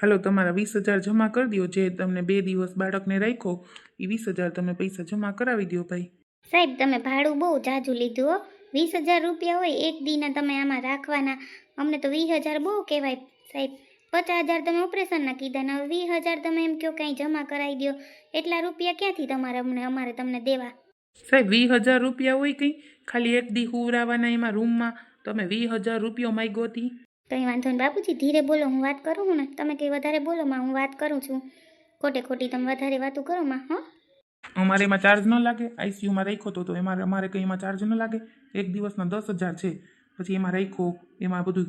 હાલો તમારા વીસ હજાર જમા કરી દો જે તમને બે દિવસ બાળકને રાખ્યો એ વીસ હજાર તમે પૈસા જમા કરાવી દો ભાઈ. સાહેબ તમે ભાડું બહુ જાજુ લીધું હો. વીસ હજાર રૂપિયા હોય એક દીના તમે આમાં રાખવાના. અમને તો વીસ હજાર બહુ કહેવાય સાહેબ. પચાસ હજાર તમે ઓપરેશનના કીધા ને વીસ હજાર તમે એમ કહો કાંઈ જમા કરાવી દો એટલા રૂપિયા ક્યાંથી તમારે અમને અમારે તમને દેવા? સાહેબ વીસ હજાર રૂપિયા હોય કંઈ? ખાલી એક દી હુવરાવાના એમાં રૂમમાં. તમે વીસ હજાર રૂપિયો માગ્યો હતી કંઈ વાંધો નહીં. બાપુજી, ધીરે બોલો, હું વાત કરું હું ને? તમે કંઈ વધારે બોલો, માં, હું વાત કરું છું. ખોટે ખોટી તમે વધારે વાતો કરો, માં, હં? અમારે એમાં ચાર્જ ન લાગે? આઈસીયુમાં રાખ્યો તો એમાં, અમારે કંઈ એમાં ચાર્જ ન લાગે? એક દિવસના દસ હજાર છે. પછી એમાં રાખ્યો, એમાં બધું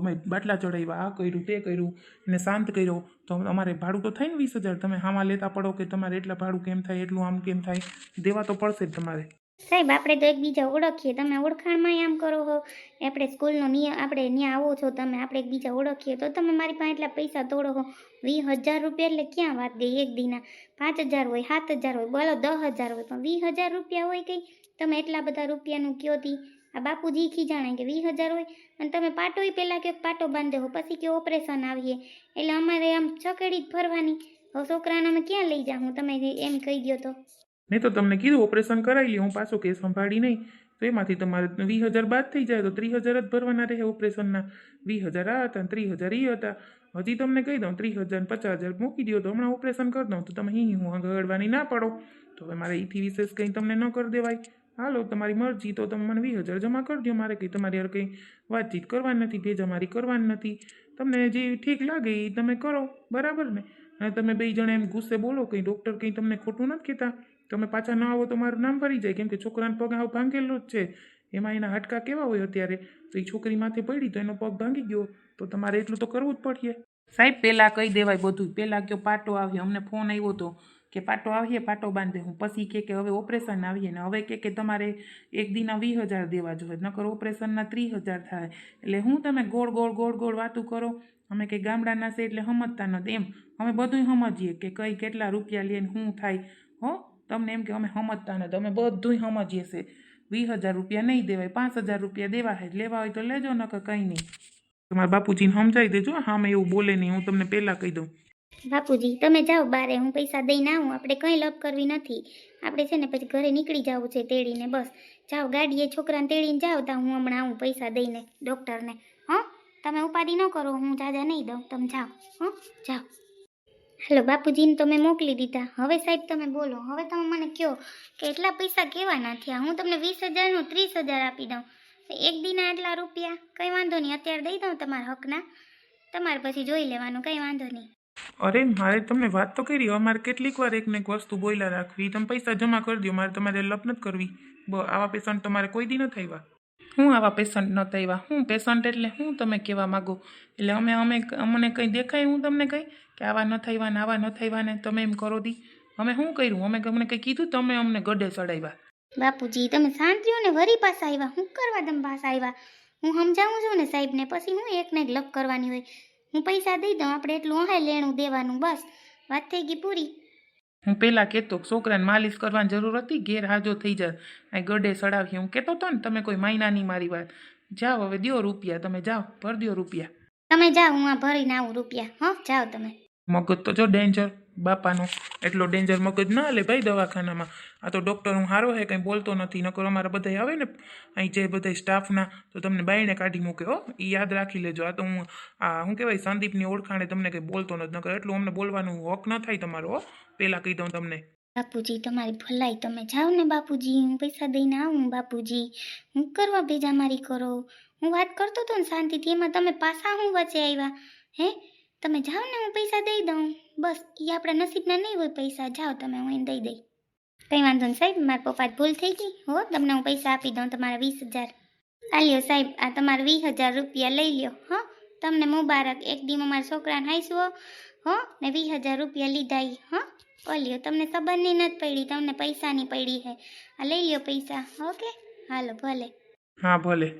અમે બાટલા ચડાવ્યા, આ કર્યું, તે કર્યું, એને શાંત કર્યો. તો અમારે ભાડું તો થાય ને વીસ હજાર? તમે હામાં લેતા પડો કે તમારે એટલા ભાડું કેમ થાય, એટલું આમ કેમ થાય? દેવા તો પડશે જ તમારે. સાહેબ, આપણે તો એકબીજા ઓળખીએ. તમે ઓળખાણમાં આમ કરો હો. આપણે સ્કૂલનો નિયમ આપણે ત્યાં આવો છો, તમે આપણે એકબીજા ઓળખીએ. તો તમે મારી પાસે એટલા પૈસા તોડો હો. વીસ હજાર રૂપિયા એટલે ક્યાં વાત ગઈ એક દીના? પાંચ હજાર હોય, સાત હજાર હોય, બોલો દસ હજાર હોય. પણ વીસ હજાર રૂપિયા હોય કંઈ? તમે એટલા બધા રૂપિયાનું કયો તી? આ બાપુજી ખીજાણે કે વીસ હજાર હોય? અને તમે પાટોય પહેલાં કે પાટો બાંધે હો, પછી કે ઓપરેશન આવીએ? એટલે અમારે આમ છકડી જ ફરવાની. હવે છોકરાને અમે ક્યાં લઈ જાઉં? તમે એમ કહી ગયો તો. નહીં તો તમને કીધું, ઓપરેશન કરાવી લે હું પાછો કેસ સંભાળી નહીં. તો એમાંથી તમારે વીસ હજાર બાદ થઈ જાય, તો ત્રીસ હજાર જ ભરવાના રહે ઓપરેશનના. વીસ હજાર આ હતા ત્રીસ હજાર એ હતા. હજી તમને કહી દઉં, ત્રીસ હજાર પચાસ હજાર મૂકી દો તો હમણાં ઓપરેશન કરી દઉં, તો તમે અહીં હું આગળવાની ના પાડો. તો હવે મારે એથી વિશેષ કંઈ તમને ન કરી દેવાય. હાલો, તમારી મરજી, તો તમે મને વીસ હજાર જમા કરી દો મારે કંઈ તમારી યાર કંઈ વાતચીત કરવાની નથી ભેજ અમારી કરવાની નથી. તમને જે ઠીક લાગે એ તમે કરો, બરાબર ને? અને તમે બે જણા એમ ગુસ્સે બોલો, કંઈ ડૉક્ટર કંઈ તમને ખોટું નથી કહેતા? તમે પાછા ન આવો તો મારું નામ ભરી જાય. કેમ કે છોકરાનો પગ હાવ ભાંગેલો જ છે. એમાં એના હાડકા કેવા હોય અત્યારે? તો એ છોકરી માથે પડી તો એનો પગ ભાંગી ગયો. તો તમારે એટલું તો કરવું જ પડશે. સાહેબ પહેલાં કહી દેવાય બધું. પહેલાં કયો પાટો આવ્યો? અમને ફોન આવ્યો હતો કે પાટો આવીએ, પાટો બાંધે હું. પછી કે કે હવે ઓપરેશન આવીએ ને હવે કે કે તમારે એક દીના વીસ હજાર દેવા જોઈએ નકર ઓપરેશનના ત્રીસ હજાર થાય. એટલે હું તમે ગોળ ગોળ ગોળ ગોળ વાતું કરો. અમે કે ગામડાના છે એટલે સમજતા નથી. એમ. અમે બધું સમજીએ કે કઈ કેટલા રૂપિયા લઈને શું થાય. હો? તમને એમ કે અમે સમજતા નથી. અમે બધું સમજીએ છીએ. વીસ હજાર રૂપિયા નહીં દેવાય, પાંચ હજાર રૂપિયા દેવા હોય લેવા હોય તો લેજો, નકર કંઈ નહીં. તમારા બાપુજીને સમજાવી દેજો, હા મેં એવું બોલે નહીં. હું તમને પહેલાં કહી દઉં. બાપુજી, તમે જાઓ બારે, હું પૈસા દઈને આવું. આપણે કંઈ લપ કરવી નથી. આપણે છે ને પછી ઘરે નીકળી જવું છે તેડીને, બસ. જાઓ ગાડીએ છોકરાને તેડીને જાઓ, ત્યાં હું હમણાં આવું પૈસા દઈને ડૉક્ટરને હં? તમે ઉપાધિ ન કરો, હું જાજા નહીં દઉં. તમે જાઓ. હં? જાઓ. હેલો બાપુજીને તો મેં મોકલી દીધા. હવે સાહેબ તમે બોલો. હવે તમે મને કહો કે એટલા પૈસા કેવાના થયા? હું તમને વીસ હજારનું ત્રીસ હજાર આપી દઉં. એક દીના એટલા રૂપિયા? કંઈ વાંધો નહીં. અત્યારે દઈ દઉં તમારા હકના. તમારે પછી જોઈ લેવાનું. કંઈ વાંધો નહીં. અરે મારે તમને વાત તો કરી. અમારે કેટલીક વાર એક ને એક વસ્તુ બોયલા રાખવી. તમે પૈસા જમા કરી દો મારે તમારે લપ કરવી. બ, આવા પેશન્ટ તમારે કોઈ દી નથી આવ્યા હું આવા પેશન્ટ ન આવ્યા હું પેશન્ટ એટલે હું તમે કહેવા માગો? એટલે અમે અમે અમને કંઈ દેખાય? હું તમને કહી કે આવા ન થઈવા ને આવા ન થયા ને તમે એમ કરો દી. અમે શું કર્યું? અમે અમને કંઈ કીધું? તમે અમને ગડે ચડાવ્યા. બાપુજી તમે શાંત રહ્યો ને વરી પાસે આવ્યા. હું કરવા તમે પાછા આવ્યા? હું સમજાવું છું ને સાહેબને પછી હું એકને એક લપ કરવાની હોય. હું પૈસા દઈ દઉં. આપણે એટલું અહાય લેણું દેવાનું બસ. વાત થઈ ગઈ પૂરી. હું પહેલાં કહેતો કે છોકરાને માલિશ કરવાની જરૂર હતી. ઘેર હાજો થઈ જાય ગડે ચડાવી હું કહેતો હતો ને તમે કોઈ માયના નહીં મારી વાત. જાઓ હવે દો રૂપિયા. તમે જાઓ. ભર દો રૂપિયા. તમે જાઓ હું આ ભરીને આવું રૂપિયા. હં જાઓ તમે. મગજ તો જો ડેન્જર બાપાનો. એટલો ડેન્જર મગજ ના લે ભાઈ દવાખાનામાં. આ તો ડૉક્ટર હું સારો હે, કંઈ બોલતો નથી. નકર અમારા બધા આવે ને, અહીં જે બધા સ્ટાફના તો તમને બાયણે કાઢી મૂકે, હો. એ યાદ રાખી લેજો. આ તો હું, આ, શું કહેવાય, સંદીપની ઓળખાણે તમને કંઈ બોલતો નથી. નકર એટલું અમને બોલવાનું હક ન થાય તમારો, હો. પહેલાં કહી દઉં તમને. બાપુજી, તમારી ભલાઈ, તમે જાઓ ને બાપુજી. હું પૈસા દઈને આવું, બાપુજી. હું કરવા ભેજા મારી કરો. હું વાત કરતો હતો ને શાંતિથી, એમાં તમે પાછા હું વચ્ચે આવ્યા? હે? તમે જાઓ ને હું પૈસા દઈ દઉં. બસ એ આપણા નસીબના નહીં હોય પૈસા. જાઓ તમે, હું એને દઈ દઈ. કંઈ વાંધો નહીં સાહેબ, મારા પપ્પા ભૂલ થઈ ગઈ. હો, તમને હું પૈસા આપી દઉં તમારા વીસ હજાર. આ લ્યો સાહેબ, આ તમારા વીસ હજાર રૂપિયા લઈ લ્યો, હો. તમને મુબારક. એક દીમાં મારા છોકરાને હાઈસવો હો, ને વીસ હજાર રૂપિયા લીધા ઈ, હો. ઓલ્યો, તમને ખબરની નથી પડી, તમને પૈસાની પડી હે. આ લઈ લ્યો પૈસા, ઓકે? હાલો, ભલે. હા, ભલે.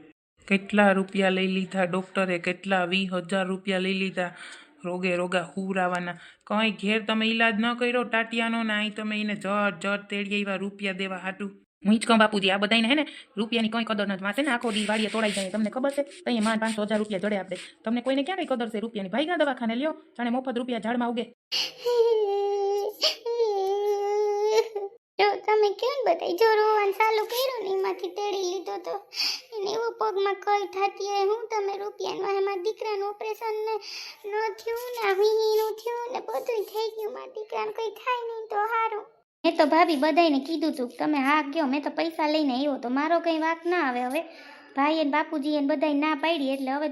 કેટલા રૂપિયા લઈ લીધા? ડૉક્ટરે કેટલા? વીસ હજાર રૂપિયા લઈ લીધા? રોગે રોગા હુરાવાના કંઈ ઘેર તમે ઈલાજ ન કર્યો, ટાટિયાનો ને, અહીં તમે એને જટ જટ તેડીએ એવા રૂપિયા દેવા હાટું. હું જ કહું બાપુજી, આ બધાને હે ને, રૂપિયાની કોઈ કદર નથી. વાંચે ને આખો દી વાડીએ તોડાઈ જાય, તમને ખબર છે? તઈ માંડ પાંચસો હજાર રૂપિયા જડે આપણે. તમને કોઈને ક્યાં કઈ કદર છે? રૂપિયાની. ભાઈ ગા દવાખાને લ્યો, જાણે મફત રૂપિયા ઝાડમાં ઉગે. જો તમે કેમ બતાઈ જો રોવાનું ચાલુ કર્યું ને એમાંથી તેડી લીધો તો એને એવો પગમાં કઈ થતી હોય? હું તમે રૂપિયાનું એમાં દીકરાનું ઓપરેશન ને ન થયું ને વીનું થયું ને બધું થઈ ગયું. મારા દીકરાને કઈ થાય નહીં તો સારું મેં તો ભાભી બધાને કીધું તું તમે હા કયો મેં તો પૈસા લઈને આવ્યો તો મારો કઈ વાંક ના આવે હવે. ભાઈ એને બાપુજી એને બધાય ના પાડી એટલે હવે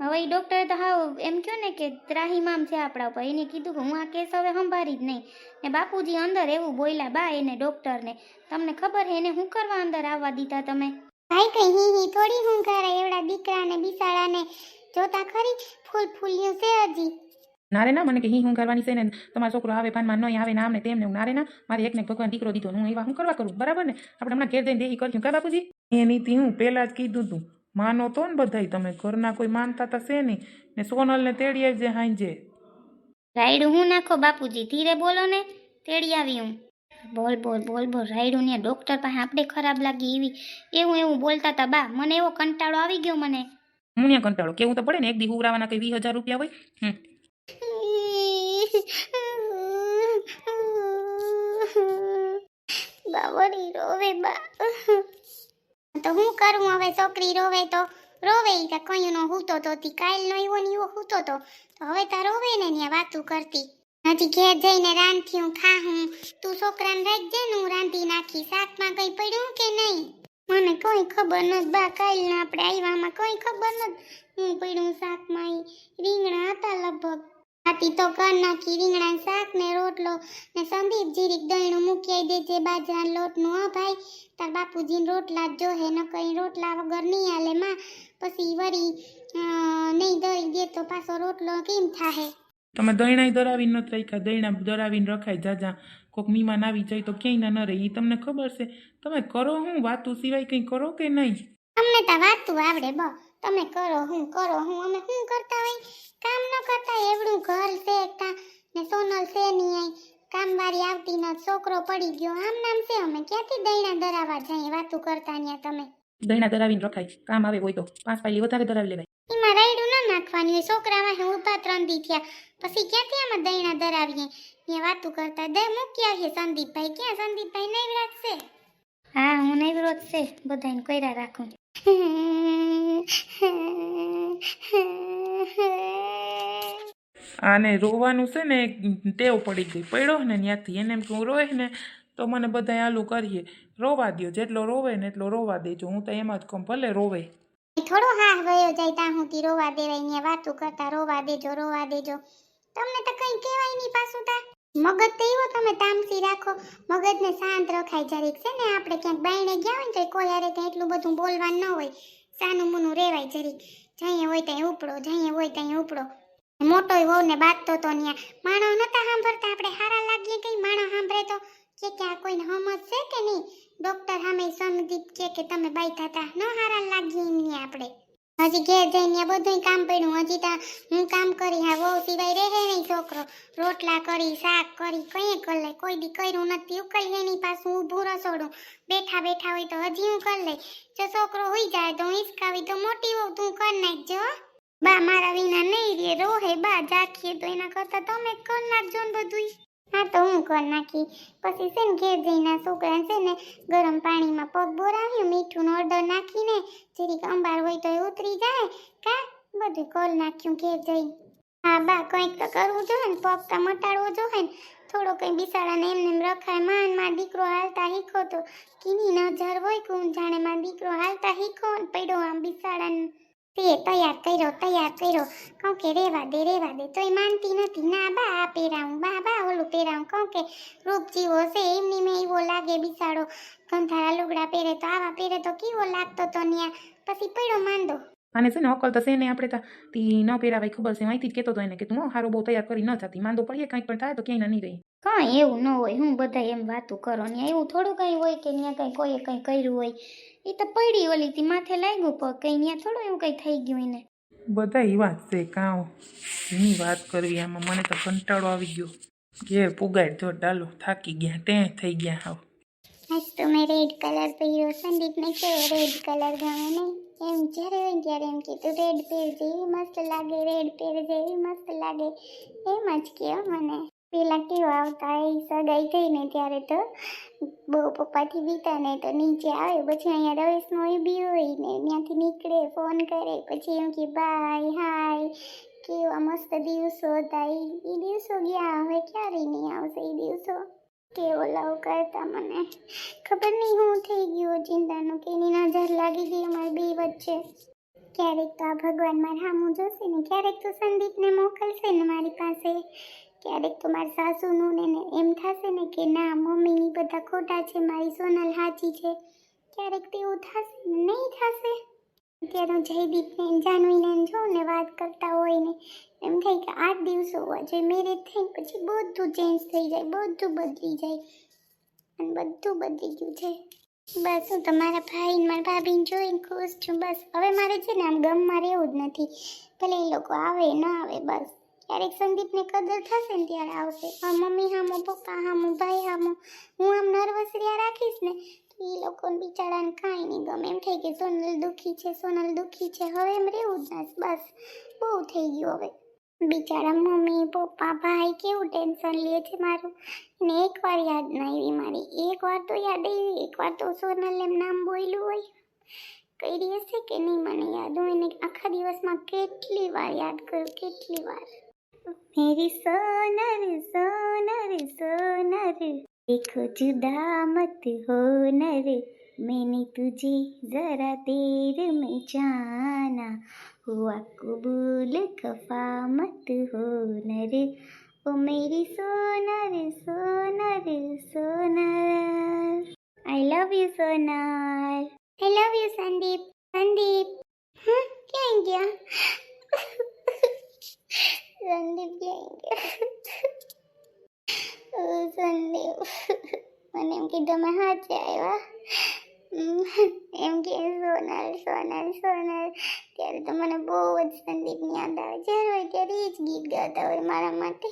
હવે એ ડૉક્ટરે તો હાવ એમ કહ્યું ને કે ત્રાહીમામ છે આપણા ઉપર. એને કીધું કે હું આ કેસ હવે સંભાળી જ નહીં. ને બાપુજી અંદર એવું બોલ્યા બા એને ડૉક્ટરને તમને ખબર હે એને શું કરવા અંદર આવવા દીધા તમે? ભાઈ કઈ હી હી થોડી હું કરે એવડા દીકરાને બિસાડાને જોતા ખરી ફૂલ ફૂલ્યું છે હજી. નારે ના મને કે હી હું કરવાની છે ને. તમારો છોકરો આવે ભાનમાં નહીં આવે ને આમને તેમને હું નારે ના. મારે એકને ભગવાન દીકરો દીધો. હું એવા હું કરવા કરું. બરાબર ને? આપણે હમણાં ઘેર જઈને દેહી કર્યું. કા બાપુજી? એની હું પહેલાં જ કીધું તું. માનો તો ને બધાય તમે ઘરના કોઈ માનતા તા છે નહીં. ને સોનલને તેડી આવજે હાંજે. રાયડું હું નાખો બાપુજી? ધીરે બોલો ને તેડી આવી હું. બોલ બોલ બોલ બોલ રાયડું ને ડૉક્ટર પાસે આપણે ખરાબ લાગી એવી. એવું એવું બોલતા હતા બા. મને એવો કંટાળો આવી ગયો મને. હું ને કંટાળો? કેવું તો પડે ને એક દી ઉરાવાના કઈ વીસ હજાર રૂપિયા હોય? બાવરી રોવે બા. તો કરું? હવે છોકરી રોવે તો, રોવે ઈ કયું નો હૂતો તો તી કાલ નો ઈવો ને ઈવો હૂતો તો. હવે તો રોવે ને ત્યાં વાતું કરતી. હજી ઘેર જઈને રાંધ્યું ખાહું તું છોકરાને રાખજે ને હું રાંધી નાખી. શાકમાં કઈ પડ્યું કે નહીં? મને કોઈ ખબર નથી. બા કાલ ના આપણે આવ્યામાં કોઈ ખબર નથી. હું પડ્યું શાકમાં રીંગણા હતા લગભગ. આતી તો કર નાખી રીંગણા શાક ને રોટલો ને સંદીપ જીરીક દહીણું મૂકી દેજે બાજરાના લોટનું હો ભાઈ તાર બાપુજીને રોટલા જ જોહે ન કઈ રોટલા વગર નહીં હાલે માં. પછી વરી નહીં દઈ દે તો પાછો રોટલો કેમ થાહે? તમે દૈણાય દરાવીને નથી રાખ્યા દૈણા દરાવીને રખાય જાજા. કોઈક મીમાન આવી જાય તો ક્યાંય ના ન રહે એ તમને ખબર છે. તમે કરો હું વાતું સિવાય કંઈ કરો કે નહીં? તમને તો વાતું આવડે બ તમે કરો હું કરો હું અમે શું કરતા હોય? કામ ન કરતા એવડું ઘર છે એકતા ને સોનલ છે નહીં અહીં. કામવાળી આવતી ન છોકરો પડી ગયો. આમ નામ છે અમે ક્યાંથી દૈણા ધરાવવા જઈએ વાતું કરતા ન્યા તમે? દૈણા ધરાવીને રખાય. કામ આવે હોય તો. પાંચ પાયલી વધારે ધરાવી લેવાય. એમાં રાયડું ના નાખવાની હોય. છોકરામાં હું ઊભા ત્રણ દી થયા. પછી ક્યાંથી આમાં દૈણા ધરાવીએ ત્યાં વાતું કરતા. દે મૂકી આવીએ સંદીપભાઈ. ક્યાં સંદીપભાઈ? નહીં છે. હા હું નહીં નૈવરાજ છે. બધાને કર્યા રાખું. આને રોવાનું છે ને ટેવ પડી ગઈ. પડ્યો ને ત્યાંથી એને એમ કે હું રોય ને તો મને બધા આલુ કરીએ. રોવા દ્યો જેટલો રોવે ને એટલો રોવા દેજો. હું તો એમ જ કહું ભલે રોવે. થોડો હા વયો જાય ત્યાં સુધી રોવા દેવાય ને વાતું કરતા રોવા દેજો રોવા દેજો. તમને તો કઈ કહેવાય નહીં પાછું તા. મગજ તો એવો તમે તામસી રાખો. મગજને શાંત રખાય જરીક. છે ને આપણે ક્યાંક બાયણે ગયા હોય ને તો કોઈ હારે ત્યાં એટલું બધું બોલવાનું ન હોય. સાનું મૂનું રેવાય જરીક. જઈએ હોય ત્યાં ઉપડો, જઈએ હોય ત્યાં ઉપડો. મોટોય હોવ ને બાજતો તો ત્યાં માણો નતા સાંભળતા. આપણે હારા લાગીએ કઈ માણો સાંભળે તો? કે કે આ કોઈને હમજ છે કે નહીં? ડૉક્ટર સામે સંદીપ કે કે તમે બાઈ થતા ન હારા લાગીએ એમ ને આપણે. હજી ઘેર જઈને બધું કામ પડ્યું. હજી તા હું કામ કરી હા, વહુ સિવાય રહે નહીં છોકરો. રોટલા કરી, શાક કરી, કંઈ કરી લે. કોઈ દી કર્યું નથી ઉકઈ હે નહીં પાછું ઊભું રસોડું. બેઠા બેઠા હોય તો હજી હું કરી લે. જો છોકરો હોઈ જાય તો હું તો મોટી હોઉં તું કરી નાખજો. બા મારા વિના નહીં રે રોહે બા જાખીએ તો એના કરતા તમે કરી નાખજો ને બધુંય. હા, તો હું કરી નાખી. પછી છે ને ઘેર જઈને છોકરા છે ને ગરમ પાણીમાં પગ બોરાવ્યું, મીઠું ઓર્ડર નાખીને. જરીક અંબાર હોય તો ઉતરી જાય. કા? બધું કોલ નાખ્યું ઘેર જઈ હા, બા, કંઈક તો કરવું જોઈએ ને. પગ તો મટાડવો જોઈએ ને. થોડો કંઈ બિસાડાને એમને એમ રખાય. માનમાં દીકરો હાલતા શીખો તો. કીની નજર હોય કોણ જાણે માં દીકરો હાલતા શીખો ને. પડ્યો આમ બિસાડાને. તે તૈયાર કર્યો તૈયાર કર્યો. કહું કે રેવા દે રેવા દે. તોય માનતી નથી. ના બા આ પહેરાવું બા બા, ઓલું પહેરાવું કહું કે રૂપ જીવો છે, એમની મેં એવો લાગે બિસાડો. ગંધારા લુગડા પહેરે તો આવા પહેરે તો કેવો લાગતો તો ત્યાં પછી પડ્યો માંદો. આને છે ને અકલ તો છે ને આપણે તો તી ન પહેરાવાય ખબર છે અહીંથી જ કહેતો હતો એને કે તું હારો બહુ તૈયાર કરી ન થતી માંદો પડીએ કંઈક પણ થાય તો ક્યાંય નહીં રહી કાંઈ એવું ન હોય હું બધા એમ વાતું કરો ને એવું થોડું કંઈ હોય કે ત્યાં કંઈ કોઈએ કંઈ કર્યું હોય એ તો પડી ઓલી તી માથે લાગ્યું પણ કંઈ ત્યાં થોડું એવું કંઈ થઈ ગયું એને. બધા એ વાત છે કાં એની વાત કરવી આમાં મને તો કંટાળો આવી ગયો. ઘેર પુગાડ જો ડાલો થાકી ગયા ટે થઈ ગયા હાવ. આજ તો મેં રેડ કલર પહેર્યો સંદીપને કેવો રેડ કલર ગમે નહીં. એમ જ્યારે હોય ત્યારે એમ કીધું, રેડ પેર જેવી મસ્ત લાગે, રેડ પેર જેવી મસ્ત લાગે. એમ જ કહો મને. પેલા કેવા આવતા એ સગાઈ થઈ ને ત્યારે તો બહુ પપ્પાથી બીતા ને તો નીચે આવે, પછી અહીંયા રવેશનો એ બી હોય ને, ત્યાંથી નીકળે, ફોન કરે, પછી એમ કે, બાય, હાય. કેવા મસ્ત દિવસો હતા. એ દિવસો ગયા, હવે ક્યારે નહીં આવશે એ દિવસો? કેવો લવ કરતા મને? ખબર નહીં હું થઈ ગયું ચિંતાનું કે એની નજર લાગી ગઈ અમારી બે વચ્ચે. ક્યારેક તો આ ભગવાન મારા હામું જોશે ને, ક્યારેક તો સંદીપને મોકલશે ને મારી પાસે. ક્યારેક તો મારા સાસુનું ને એમ થશે ને કે ના, મમ્મીની બધા ખોટા છે, મારી સોનલ સાચી છે. ક્યારેક તો એવું થશે નહીં થશે. ત્યારે હું જયદીપને જાનવીને ને જોઉં ને વાત કરતા હોય ને, એમ થાય કે આ દિવસો હોવા જોઈએ મેરેજ થઈને પછી બધું ચેન્જ થઈ જાય, બધું બદલી જાય અને બધું બદલી ગયું છે. બસ હું તમારા ભાઈ મારા ભાભીને જોઈને ખુશ છું, બસ. હવે મારે છે ને આમ ગમમાં રહેવું જ નથી. ભલે એ લોકો આવે, ન આવે, બસ. ક્યારેક સંદીપને કદર થશે ને ત્યારે આવશે. મમ્મી હામો, પપ્પા હામો, ભાઈ હામો. હું આમ નર્વસ રહ્યા રાખીશ ને તો એ લોકોને બિચારાને કાંઈ નહીં ગમે. એમ થઈ કે સોનલ દુઃખી છે, સોનલ દુઃખી છે. હવે એમ રહેવું જ નથી, બસ. બહુ થઈ ગયું હવે. બિચારા મમ્મી, પપ્પા, ભાઈ કેવું ટેન્શન લે છે મારું. એને એકવાર યાદ ના આવી મારી. એકવાર તો યાદ આવી એકવાર તો સોનલ એમ નામ બોલ્યું હોય. કઈ હશે કે નહીં મને યાદ? હું એને આખા દિવસમાં કેટલી વાર યાદ કરું, કેટલી વાર? મેરી સોનર સોનર સોનર देखो जुदा मत होना रे मैंने तुझे ज़रा देर में जाना हुआ कबूल खफा मत होना रे ओ मेरी सोना रे सोना रे सोनार I love you Sonar I love you Sandeep Sandeep क्या गया संदीप क्या गया મને એમ કીધું મેં હાથે આવ્યા. એમ કે, સોનલ સોનલ સોનલ. ત્યારે તો મને બહુ જ સંદીપની યાદ આવે. જ્યારે હોય ત્યારે એ જ ગીત ગાતા હોય મારા માટે.